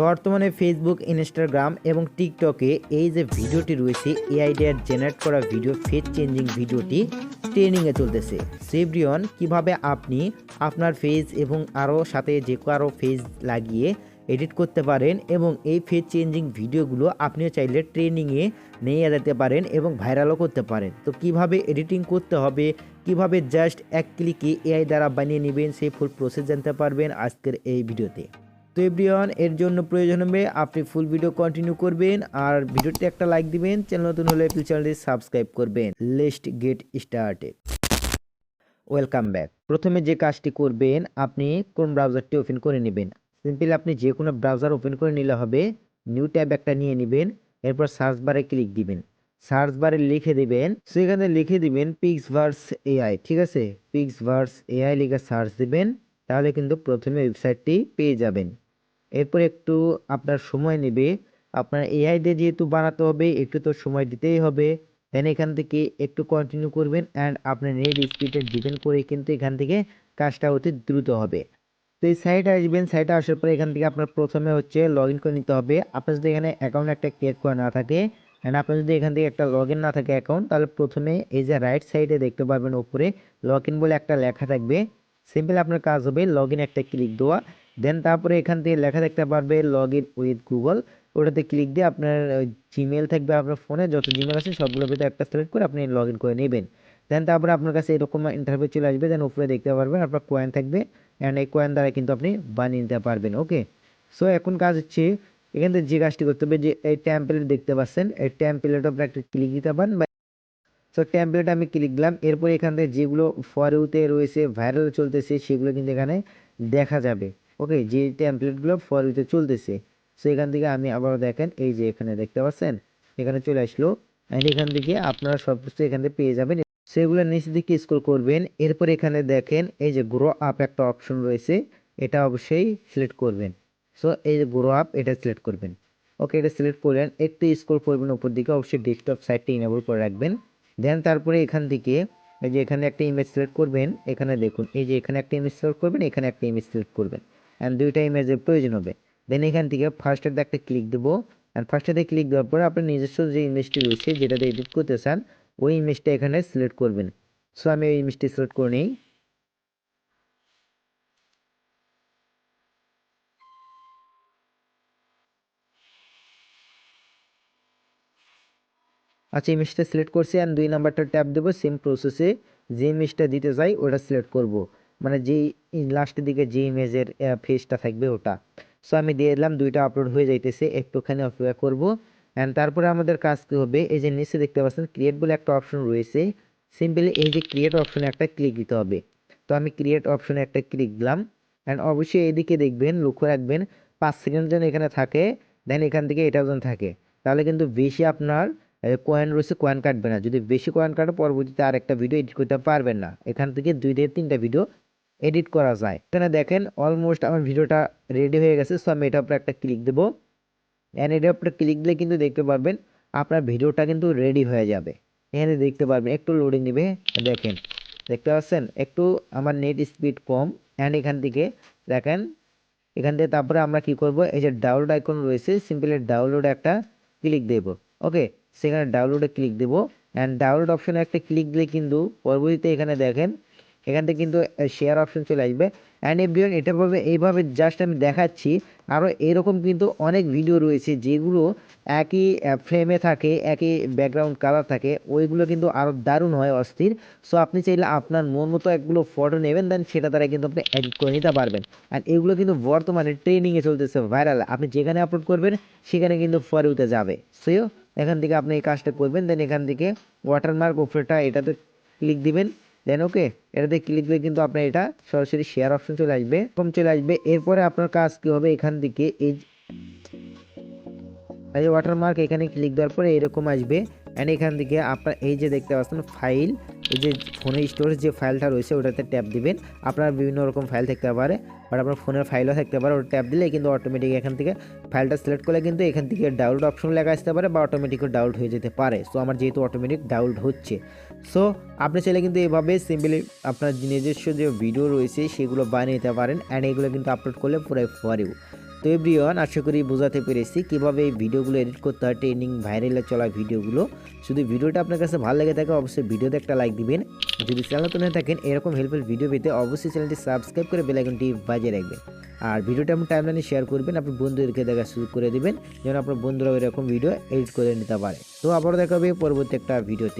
বর্তমানে Facebook Instagram এবং টিকটকে এই যে ভিডিওটি রয়েছে এআই ডিয়ার জেনারেট করা ভিডিও ফেস চেঞ্জিং ভিডিওটি ট্রেনিংয়ে চলতেছে। সেভরিয়ন কীভাবে আপনি আপনার ফেস এবং আরও সাথে যে কারও ফেস লাগিয়ে এডিট করতে পারেন এবং এই ফেস চেঞ্জিং ভিডিওগুলো আপনিও চাইলে ট্রেনিংয়ে নিয়ে যেতে পারেন এবং ভাইরালও করতে পারেন। তো কীভাবে এডিটিং করতে হবে? কীভাবে জাস্ট এক ক্লিকে এআই দ্বারা বানিয়ে নেবেন? সেই ফুল প্রসেস জানতে পারবেন আজকের এই ভিডিওতে তো এভরিওয়ান, এর জন্য প্রয়োজন হবে আপনি ফুল ভিডিও কন্টিনিউ করবেন আর ভিডিওটি একটা লাইক দিবেন, চ্যানেল নতুন হলে প্লিজ চ্যানেলটি সাবস্ক্রাইব করবেন। লেস্ট গেট স্টার্টেড ওয়েলকাম ব্যাক প্রথমে যে কাজটি করবেন, আপনি কোন ব্রাউজারটি ওপেন করে নেবেন। সিম্পলি আপনি যে কোনো ব্রাউজার ওপেন করে নিলে হবে নিউ ট্যাব একটা নিয়ে নেবেন, এরপর সার্চ বারে ক্লিক দিবেন। সার্চ বারে লিখে দিবেন, সেখানে লিখে দিবেন পিক্স ভার্স এআই ঠিক আছে? পিক্স ভার্স এআই লিখে সার্চ দিবেন, তাহলে কিন্তু প্রথমে ওয়েবসাইটটি পেয়ে যাবেন। এরপর একটু আপনার সময় নেবে। আপনার এআই দিয়ে যেহেতু বানাতে হবে, একটু তো সময় দিতেই হবে। দেন এখান থেকে একটু কন্টিনিউ করবেন অ্যান্ড আপনার নেট স্পিডে ডিপেন্ড করে কিন্তু এখান থেকে কাজটা অতি দ্রুত হবে। তো এই সাইটে আসবেন সাইটে আসার পরে এখান থেকে আপনার প্রথমে হচ্ছে লগ ইন করে নিতে হবে। আপনার যদি এখানে অ্যাকাউন্ট একটা ক্রিয়েট করা না থাকে অ্যান্ড আপনার যদি এখান থেকে একটা লগ ইন না থাকে অ্যাকাউন্ট তাহলে প্রথমে এই যে রাইট সাইডে দেখতে পারবেন ওপরে লগ ইন বলে একটা লেখা থাকবে। সিম্পল আপনার কাজ হবে লগ ইন একটা ক্লিক দেওয়া। দেন তারপরে এখান থেকে লেখা দেখতে পারবে লগ ইন উইথ গুগল ওটাতে ক্লিক দিয়ে আপনার জিমেল থাকবে আপনার ফোনে, যত জিমেল আছে সবগুলোর ভিতরে একটা সিলেক্ট করে আপনি লগ ইন করে নেবেন। দেন তারপরে আপনার কাছে এরকম ইন্টারভিউ চলে আসবে দেন উপরে দেখতে পারবেন আপনার কয়েন থাকবে। অ্যান্ড এই কয়েন দ্বারা কিন্তু আপনি বানিয়ে নিতে পারবেন ওকে সো এখন কাজ হচ্ছে, এখান থেকে যে কাজটি করতে হবে যে, এই ট্যাম্পলেট দেখতে পাচ্ছেন, এই ট্যাম্পলেট আপনার একটা ক্লিক দিতে পারেন বা সো ট্যাম্পলেট আমি ক্লিক দিলাম, এরপরে এখান থেকে যেগুলো ফরেউতে রয়েছে ভাইরাল চলতেছে, সেগুলো কিন্তু এখানে দেখা যাবে। ওকে যে ট্যাম্পলেটগুলো ফরেউতে চলতেছে সো এখান থেকে আমি আবার দেখেন, এই যে এখানে দেখতে পাচ্ছেন, এখানে চলে আসলো অ্যান্ড এখান থেকে আপনারা সব কিছু এখান থেকে পেয়ে যাবেন। সেগুলো নিচে দিকে স্ক্রল করবেন, এরপর এখানে দেখেন, এই যে গ্রো আপ একটা অপশন রয়েছে, এটা অবশ্যই সিলেক্ট করবেন। সো এই যে গ্রো আপ এটা সিলেক্ট করবেন। ওকে এটা সিলেক্ট করলেন, একটু স্ক্রল করবেন উপর দিকে, অবশ্যই ডেস্কটপ সাইটটা ইনেবল করে রাখবেন। দেন তারপরে এখান থেকে, এই যে এখানে একটা ইমেজ সিলেক্ট করবেন, এখানে দেখুন, এই যে এখানে একটা ইমেজ সিলেক্ট করবেন, এখানে একটা ইমেজ সিলেক্ট করবেন। অ্যান্ড দুইটা ইমেজের প্রয়োজন হবে। দেন এখান থেকে ফার্স্টের একটা ক্লিক দেবো। অ্যান্ড ফার্স্টেতে ক্লিক দেওয়ার পরে আপনার নিজস্ব যে ইমেজটি রয়েছে, যেটাতে এডিট করতে চান, ওই ইমেজটা এখানে সিলেক্ট করবেন। সো আমি ওই ইমেজটি সিলেক্ট করে নিই। আচ্ছা ইমেজটা সিলেক্ট করছি অ্যান্ড দুই নাম্বারটা ট্যাপ দেবো সেম প্রসেসে যে ইমেজটা দিতে চাই, ওটা সিলেক্ট করব। মানে যেই লাস্টের দিকে যে ইমেজের ফেসটা থাকবে ওটা। সো আমি দিয়ে দিলাম, দুইটা আপলোড হয়ে যাইতেছে, একটুখানি অপেক্ষা করব। অ্যান্ড তারপরে আমাদের কাজ কী হবে, এই যে নিচে দেখতে পাচ্ছেন ক্রিয়েট বলে একটা অপশন রয়েছে। সিম্পলি এই যে ক্রিয়েট অপশনে একটা ক্লিক দিতে হবে। তো আমি ক্রিয়েট অপশনে একটা ক্লিক দিলাম। অ্যান্ড অবশ্যই এদিকে দেখবেন, লক্ষ্য রাখবেন, পাঁচ সেকেন্ড যেন এখানে থাকে দেন এখান থেকে এটাও যেন থাকে। তাহলে কিন্তু বেশি আপনার কয়েন রয়েছে কয়েন কাটবে না। যদি বেশি কয়েন কাটে, পরবর্তীতে আর একটা ভিডিও এডিট করতে পারবেন না। এখান থেকে দুই থেকে তিনটা ভিডিও এডিট করা যায়। এখানে দেখেন অলমোস্ট আমার ভিডিওটা রেডি হয়ে গেছে সো আমি এটার উপরে একটা ক্লিক দেবো। অ্যান্ড এটার উপরে ক্লিক দিলে কিন্তু দেখতে পারবেন আপনার ভিডিওটা কিন্তু রেডি হয়ে যাবে। এখানে দেখতে পারবেন, একটু লোডিং নেবে। দেখেন, দেখতে পাচ্ছেন? একটু আমার নেট স্পিড কম। অ্যান্ড এখান থেকে দেখেন, এখান থেকে তারপরে আমরা কি করব? এই যে ডাউনলোড আইকন রয়েছে সিম্পলি ডাউনলোড একটা ক্লিক দেব। ওকে সেখানে ডাউনলোডে ক্লিক দেবো। অ্যান্ড ডাউনলোড অপশনে একটা ক্লিক দিলে কিন্তু পরবর্তীতে এখানে দেখেন এখান থেকে কিন্তু শেয়ার অপশন চলে আসবে। অ্যান্ড এভরিওয়ান এটা ভাবে, এইভাবে জাস্ট আমি দেখাচ্ছি আরও এরকম কিন্তু অনেক ভিডিও রয়েছে যেগুলো একই ফ্রেমে থাকে, একই ব্যাকগ্রাউন্ড কালার থাকে, ওইগুলো কিন্তু আরও দারুণ হয়, অস্থির। সো আপনি চাইলে আপনার মন মতো একগুলো ফটো নেবেন দেন সেটা দ্বারা কিন্তু আপনি এডিট করে নিতে পারবেন। অ্যান্ড এগুলো কিন্তু বর্তমানে ট্রেনিংয়ে চলতেছে ভাইরাল আপনি যেখানে আপলোড করবেন, সেখানে কিন্তু ফরে উঠে যাবে। সো এখান থেকে আপনি এই কাজটা করবেন দেন এখান থেকে ওয়াটারমার্ক উপরেটা এটাতে ক্লিক দিবেন। দেন ওকে এটাতে ক্লিক করে কিন্তু আপনার এটা সরাসরি শেয়ার অপশন চলে আসবে। কম চলে আসবে, এরপরে আপনার কাজ কি হবে এখান থেকে, এই এই ওয়াটারমার্ক এখানে ক্লিক দেওয়ার পরে এরকম আসবে। অ্যান্ড এখান থেকে আপনার এই যে দেখতে পাচ্ছেন ফাইল এই যে ফোনের স্টোরেজ যে ফাইলটা রয়েছে, ওটাতে ট্যাপ দিবেন। আপনার বিভিন্ন রকম ফাইল থাকতে পারে বাট আপনার ফোনের ফাইলও থাকতে পারে, ওটা ট্যাপ দিলে কিন্তু অটোমেটিক এখান থেকে ফাইলটা সিলেক্ট করলে কিন্তু এখান থেকে ডাউনলোড অপশন লেখা আসতে পারে বা অটোমেটিকও ডাউনলোড হয়ে যেতে পারে। সো আমার যেহেতু অটোমেটিক ডাউনলোড হচ্ছে। সো আপনি চাইলে কিন্তু এভাবে সিম্পলি আপনার নিজস্ব যে ভিডিও রয়েছে, সেগুলো বানিয়ে নিতে পারেন অ্যান্ড এগুলো কিন্তু আপলোড করলে পুরো ফরেও তো এভরিওয়ান, আশা করি বোঝাতে পেরেছি কীভাবে এই ভিডিওগুলো এডিট করতে হয়, ট্রেনিং ভাইরালে চলা ভিডিওগুলো। যদি ভিডিওটা আপনার কাছে ভালো লেগে থাকে, অবশ্যই ভিডিওতে একটা লাইক দিবেন। যদি চ্যানেল তুলে থাকেন, এরকম হেল্পফুল ভিডিও পেতে অবশ্যই চ্যানেলটি সাবস্ক্রাইব করে বেল আইকনটি বাজিয়ে রাখবেন। আর ভিডিওটা আপনি টাইমলাইনে শেয়ার করবেন, আপনার বন্ধুদেরকে দেখা শুরু করে দিবেন, যেন আপনার বন্ধুরা এরকম ভিডিও এডিট করে নিতে পারে। তো আবারও দেখা হবে পরবর্তী একটা ভিডিওতে